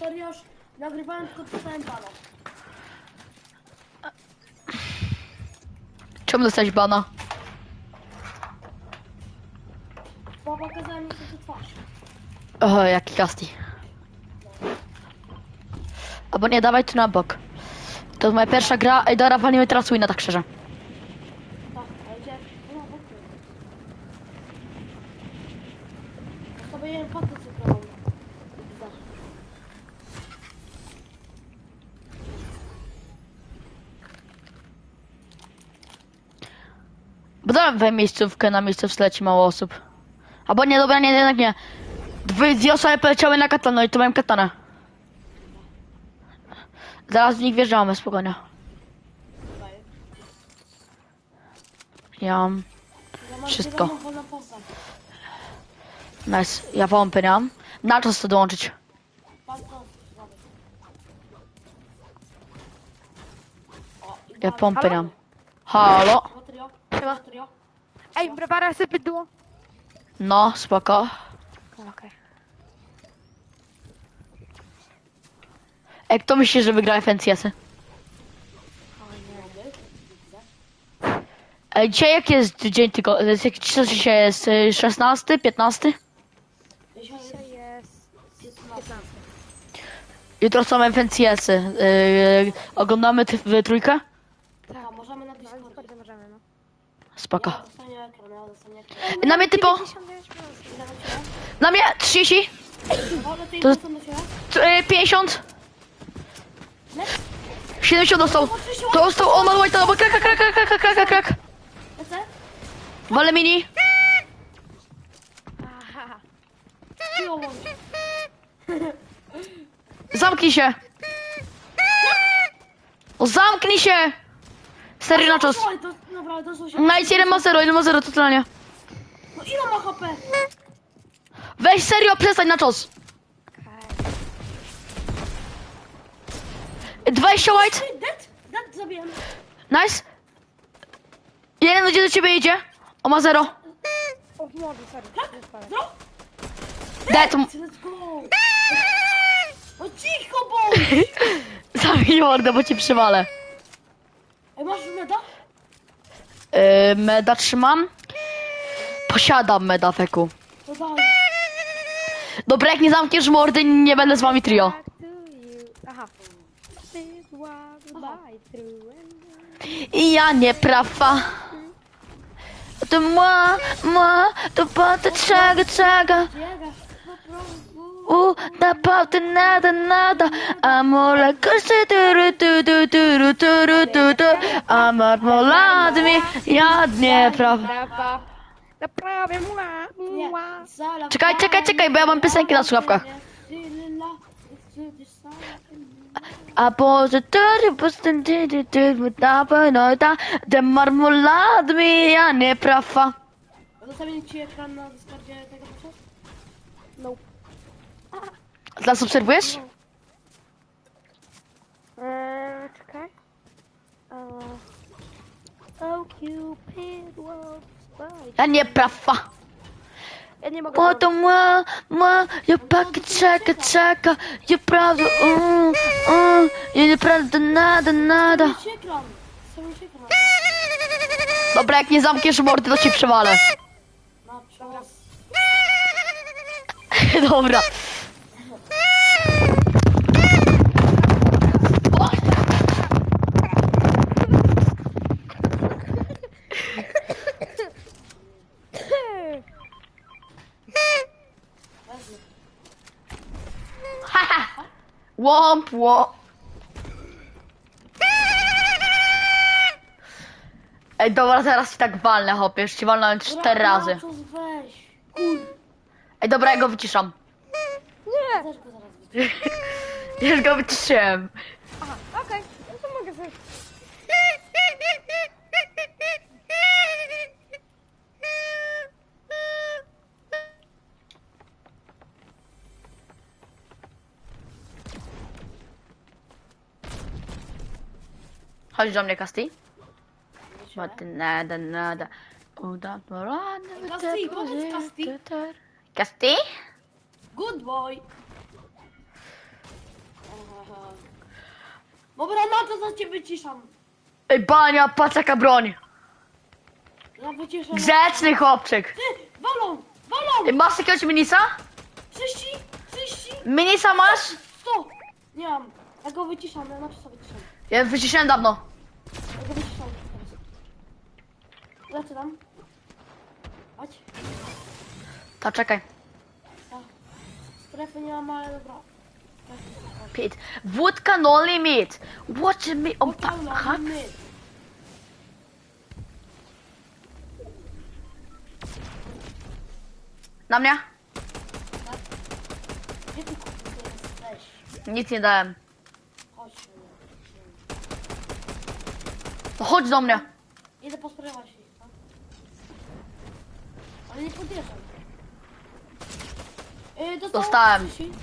serio już nagrywałem, tylko dostałem bana. Czemu dostałeś bana? Bo pokazałem mi sobie twarz. O, jaki kasti. Albo nie, dawaj tu na bok. To jest moja pierwsza gra. Ej, dobra, walimy teraz wina, tak szczerze. Tak, ale gdzie? No, w ogóle. Ja sobie jem pakę cukrową. Widzę. Bo we miejscówkę, na miejscówce leci mało osób. Albo nie, dobra, nie, jednak nie. Dwie, dwie osoby poleciały na katanę i to mają katanę. Zaraz w nich wjeżdżamy, spokojnie. Ja mam... Wszystko. Nice. Ja pompy nie mam. Na czas to dołączyć. Ja pompy nie mam. Halo? Siema. Ej, brewara sobie bydło. No, spoko. Okej. Ej, kto myśli, że wygra FNCS-y? Ej, dzisiaj jaki jest dzień tylko? Co dzisiaj jest? y, 16? 15? Dzisiaj jest Dzisiaj jest 15. 15. Jutro są FNCS-y. Yy, oglądamy w trójkę? A, możemy na No, Discordzie. Discordzie możemy, no. Spoko. Dostanie. Na mnie typo! 99 minut. Ile do ciebie? Na mnie 30? Wolę tej To- to... do ciebie? t- y, 50? Lecz, 70 dostał! Dostał, o, ma white'a, bo krak, krak, krak, krak, krak, krak? Wale mini. Zamknij się! Zamknij się! Serio na czas. To, dobra, to są się... Nice, jeden ma zero, jeden ma zero, totalnie. No ile ma HP? Weź serio, przestań na czas. Okej. 20 white. Ty, dead? Dead zabiłem. Nice. Jeden będzie do ciebie idzie. O, ma zero. O, młody, sorry. spadaj. No, Dead. let's go. No cicho bądź! Zamknij mordę, bo ci przywalę. Ej, masz meda? Yy, meda trzymam. Posiadam meda, feku. To. Dobra, jak nie zamkniesz mordy, nie będę z wami trio. Back to you. Aha. This was my through and I ja nie prawa. To moi, moi, to pote czego, czego. Po prostu. U, naprawdę nada, nada. Amore koszy, turu, tu, tu, turu, turu, tu, tu. Amor moladmi, ja nie prawa. Prawa. Naprawię mła, Nie, mła. zala- Czekaj, czekaj, czekaj, bo ja mam piosenki na słuchawkach. A Boże, turu, postęp, ty, ty, ty, na pewno ta, te marmoladmi, ja nie prawa. Zostawię ci ekran na Discordzie tego procesu? No. Teraz obserwujesz? Eee, czekaj. Oh, Cupid was right. Ja nie prawa. Ja nie mogę to ma, ma, ja pakę czeka, czeka, ja prawda, um, um, ja naprawdę nada, nada. Dobra, jak nie zamkniesz mordy, to ci przewalę. Na czas. Dobra. Łomp, łomp. Ej, dobra, teraz ci tak walnę, hopie, już ci walnąłem cztery razy. Weź. Ej, dobra, ja go wyciszam. Nie! Też go zaraz. Już go wyciszyłem. Aha, okej. No to mogę sobie. Chodź do mnie, Kasti. But nada, nada. Uda, Kasti, powiedz Kasti. Kasti? Good boy. Dobra, na to za cię wyciszam. Ej, bania, patrz jaka broń. Ja wyciszam. Grzeczny chłopczyk. Ty, walą, walą! Ej, masz jakiegoś minisa? 30, 30, Minisa masz? 100. Nie mam. Ja go wyciszam, ja na co wyciszam. Ja wyciszyłem dawno. Ja go wyciszam teraz. Tam. Chodź. Ta, czekaj. Tak. Strefy nie mam, ale dobra. Pit. Wódka no limit. Watch me on pa... Pociągnął Ha? my. Na mnie? Gdzie ty kurde jesteś? Nic nie dałem. Chodź. No chodź do mnie. Idę tak? Ale nie podjeżdżam. Yy, dostałem. Dostałem. 30.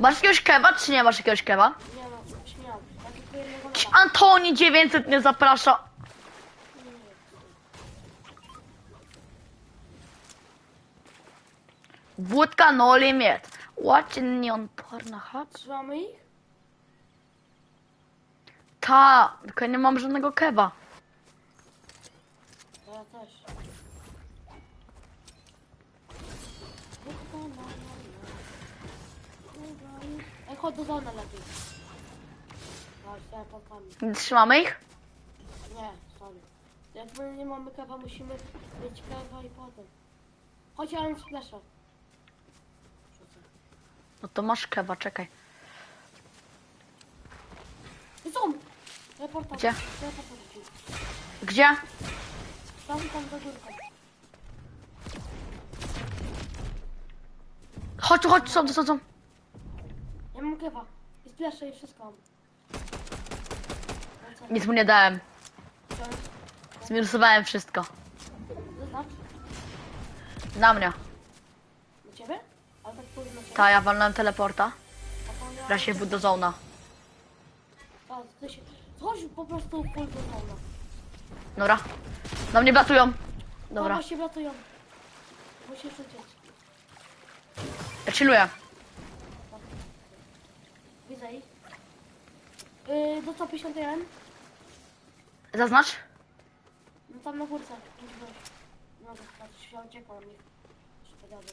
Masz jakiegoś kewa, czy nie masz jakiegoś kewa? Nie no, śmiał. Ja tylko jednego. Antoni 900 mnie zaprasza. Wódka no limit. Watching me on Pornhub? Trzymamy ich? Ta, tylko ja nie mam żadnego kewa. To ja też. Ej, chodź do zona lepiej. Ja popami. Trzymamy ich? Nie, sorry. Jak my nie mamy kawa, musimy mieć kawa i potem. Chodź, ja mam splasza. Rzucę. No to masz kewa, czekaj. Są! Reportaż. Gdzie? Reportaż. Gdzie? Tam, tam za górką. Chodź, chodź, są, są, są. Ja mam kawa. I splasza i wszystko mam. Nic mu nie dałem. Wziąć. Zminusowałem wszystko. Zaznacz. Na mnie. Do ciebie? Ale tak powiem na ciebie. Ta, ja walnąłem teleporta. A Gra się w do zona. Ty się... Chodź po prostu full do zona. Dobra. Na mnie blatują. Dobra. Dobra. się wratują. Musisz uciec. Ja chilluję. Widzę ich. Yy, do 151. Zaznacz. No tam na górce. Weź. No to patrz, się uciekał na nich. Szkoda mnie.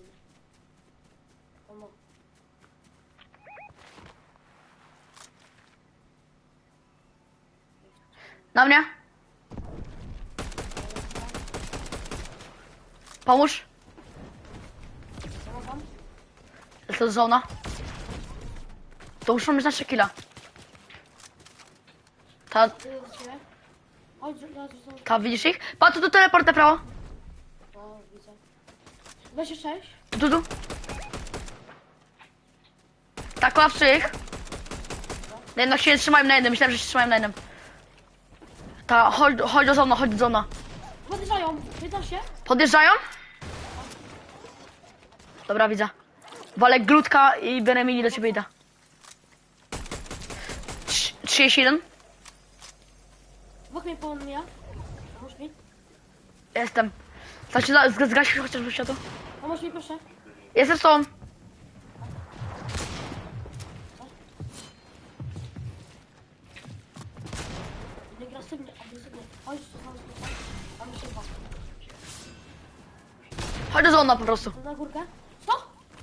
O no. Na mnie. Pomóż. Co tam? Jest to zona. To muszą być nasze killa. Ta. Chodź, zaraz ta, widzisz ich? Patrz, tu, tu teleportę prawo. No, widzę. 26. Tu, tu, tu. Tak, łapszy ich. No jednak się nie trzymają na jednym, myślałem, że się trzymają na jednym. Ta, chodź, chodź do zona, chodź do zona. Podjeżdżają. 15. Podjeżdżają? Dobra, widzę. Walek glutka i biorę mini do ciebie idę. Trz- 31? Dwóch mnie pomija. Pomóż mi. Jestem. Znaczy, za- zg- zgasił chociaż światło. Pomóż mi proszę. Jestem. Nie agresywnie, agresywnie. Chodź, tu tam jest. Tam się dwa. Chodź do zona po prostu. To na górkę. Co?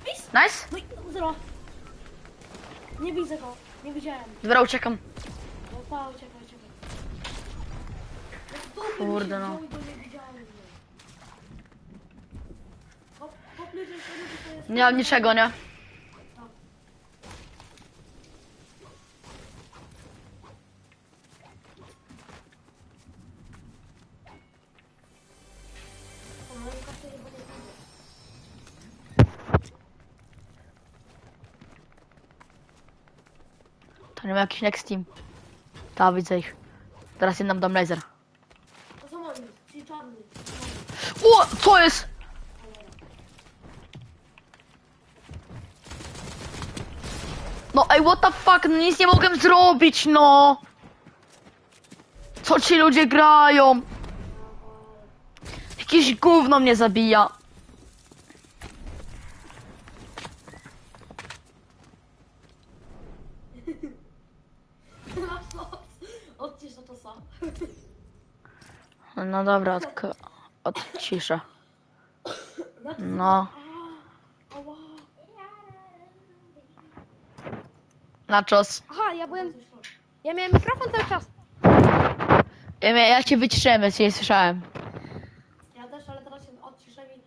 Pis! Nice? No i zero. Nie widzę go. Nie widziałem. Dobra, uciekam. No pa, to jest... Nie mam niczego, nie? To nie ma jakiś next team. Ta, widzę ich. Teraz jednam dam laser. No ej, what the fuck, no nic nie mogłem zrobić, no! Co ci ludzie grają? Jakieś gówno mnie zabija. No dobra, odciszę. No. Na czas. Aha, ja byłem... Ja miałem mikrofon cały czas. Ja, mia- ja cię wyciszyłem, więc nie słyszałem. Ja też, ale teraz się odciszę i...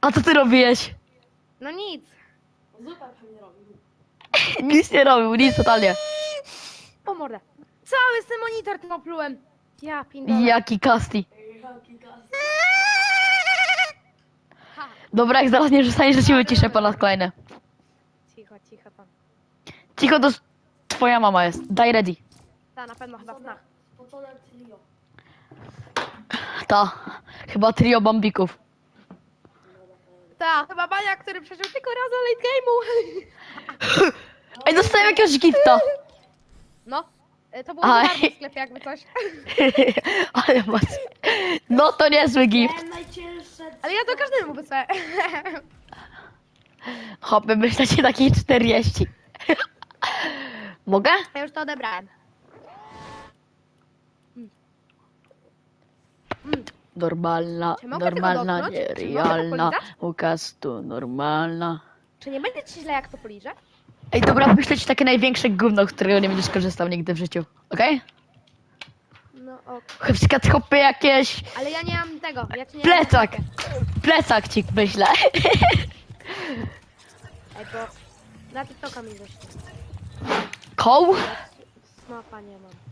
A, co ty robiłeś? No nic. Zupę pewnie robił. Nic nie robił, nic totalnie. O mordę. Cały ten monitor tym oplułem. Ja pindolę. Jaki kasti. Jaki gaz. Dobra, jak zaraz nie przestaniesz, to ci wyciszę po raz kolejny. Cicho, cicho tam. Cicho, to twoja mama jest. Daj ready. Ta na pewno chyba zna. Spocone trio. Ta. Chyba trio bambików. Ta, chyba Bania, który przeżył tylko raz late game'u. Ej, dostałem jakiegoś gifta. No. e, To było Aj. za darmo w sklepie jakby coś. Ale masz. No to niezły gift. Miałem. Ale ja to każdemu wysłałem. Hopy, myślecie takich 40. Mogę? Ja już to odebrałem. Normalna, Czy mogę tego normalna, dotknąć? Czy mogę to nierealna. tu normalna. Czy nie będzie ci źle jak to poliżę? Ej, dobra, wyślę ci takie największe gówno, z którego nie będziesz korzystał nigdy w życiu. Okej? No ok. Okay? Przykład hopy jakieś. Ale ja nie mam tego. Ja ci nie Plecak! Plecak ci wyślę. Ej, bo na TikToka mi wyślę. Koł? Snapa nie mam.